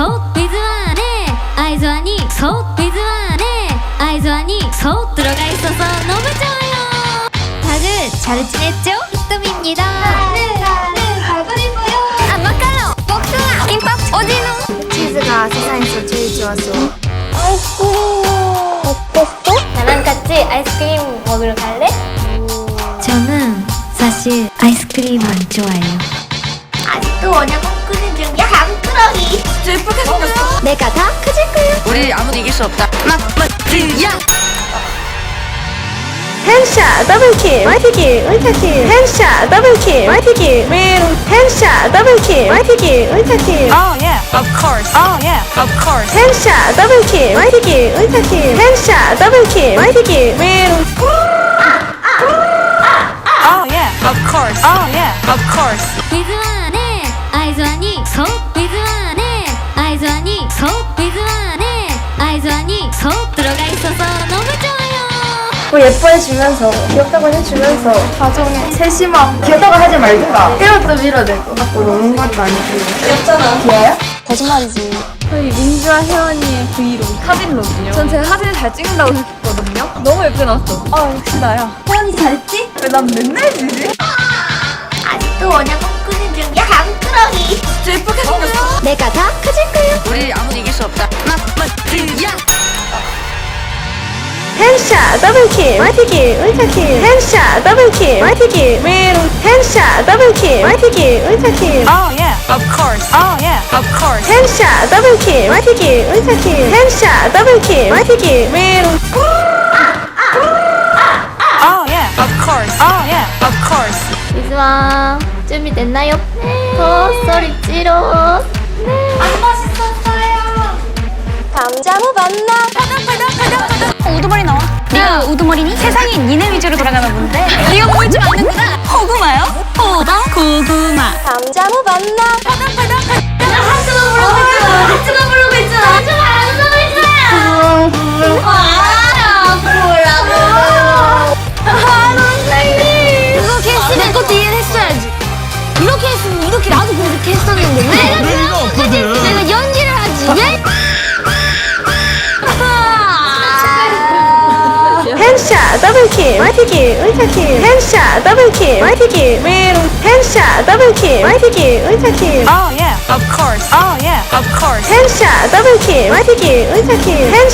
속 비즈만의 아이즈와니 속 비즈만의 아이즈와니 속 들어가 있어서 너무 좋아요 다들 잘 지냈죠? 히토미입니다 나는 발그리고요. 아 마카로 복숭아 김밥 어디노 치즈가 세상에서 제일 좋았어. 어땠어? 나랑 같이 아이스크림 먹으러 갈래? 저는 사실 아이스크림 안 좋아해요. 아직도 원형 꿈꾸는 중이야 내가 다 커질 거야. 우리 아무도 이길 수 없다. 막막야 햄샤 더블킬 화이트킬 울타킬 햄샤 더블킬 화이트킬 윈 햄샤 더블킬 화이트킬 울타킬 Oh yeah, of course. Oh yeah, of course. 햄샤 더블킬 화이트킬 울타킬 햄샤 더블킬 화이트킬 윈 Oh yeah, of course. Oh yeah, of course. 비즈만의 아이즈와 속 비즈만의 아이즈와니 속 들어가 있어서 너무 좋아요. 뭐 예뻐해주면서 귀엽다고 해주면서 가정에 세심하고 귀엽다고 하지 말든가. 이것도 밀어내고. 갖고 노는 것도 아니고. 귀엽잖아. 귀여요? 거짓말이지. 저희 민주와 혜원이의 브이로그 하빈룩이요. 전 제가 사진을 잘 찍는다고 생각했거든요. 너무 예쁘게 나왔어. 아 역시 나야 혜원이 잘했지? 왜 난 맨날 지지? 아직도 원형 꿈꾸는 중이야. 함끄러기 진짜 예쁘게 생겼어. 내가 다 햄샤 더블킬 화이트킬 울타킬. 햄샤 더블킬 화이트킬. 윈 햄샤 더블킬 화이트킬 울타킬. Oh yeah, of course. Oh yeah, of course. 햄샤 더블킬 화이트킬 울타킬. 햄샤 더블킬 화이트킬. 윈 Oh yeah, of course. Oh yeah, of course. 비즈마 준비됐나요? 네. 콧소리 찌러 감자무 만나. 우두머리 나와. 네가 우두머리니? 세상이 니네 위주로 돌아가나 본데. 네가 뭘좀 아는구나. 고구마요? 호박 고구마. 감자무 만나. 햄샤 더블킬 화이트킬 울타킬 햄샤 더블킬 화이트킬 윈 햄샤 더블킬 화이트킬 울타킬 Oh yeah, of course. Oh yeah, of course. 햄샤 더블킬 화이트킬 울타킬 햄